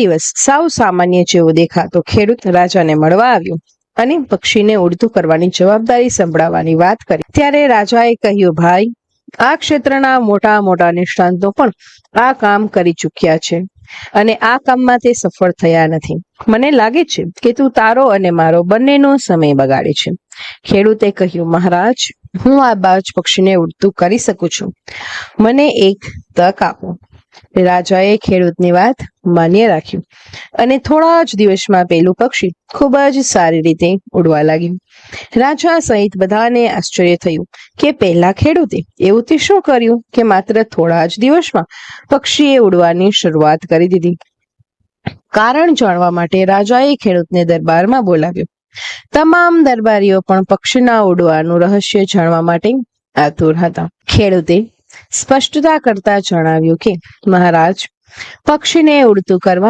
દિવસ સાવ સામાન્ય જેવો દેખાતો ખેડૂત રાજાને મળવા આવ્યો અને પક્ષીને ઉડતું કરવાની જવાબદારી સંભળાવવાની વાત કરી. ત્યારે રાજાએ કહ્યું, ભાઈ, આ ક્ષેત્રના મોટા મોટા નિષ્ણાંતો પણ આ કામ કરી ચૂક્યા છે અને આ કામમાં તે સફળ થયા નથી. મને લાગે છે કે તું તારો અને મારો બંનેનો સમય બગાડે છે. ખેડૂતે કહ્યું, મહારાજ, હું આ બાજ પક્ષીને ઉડતું કરી શકું છું. મને એક તક આપો. રાજાએ ખેડૂતની વાત માન્ય રાખ્યું અને થોડા જ દિવસમાં પેલું પક્ષી ખૂબ જ સારી રીતે ઉડવા લાગ્યું. રાજા સહિત બધાને આશ્ચર્ય થયું કે પહેલા ખેડૂતે એવું તે શું કર્યું કે માત્ર થોડા જ દિવસમાં પક્ષીએ ઉડવાની શરૂઆત કરી દીધી. કારણ જાણવા માટે રાજાએ ખેડૂતને દરબારમાં બોલાવ્યો. તમામ દરબારીઓ પણ પક્ષીના ઉડવાનું રહસ્ય જાણવા માટે આતુર હતા. ખેડૂતે સ્પષ્ટતા કરતા જણાવ્યું કે મહારાજ પક્ષીને ઉડતું કરવા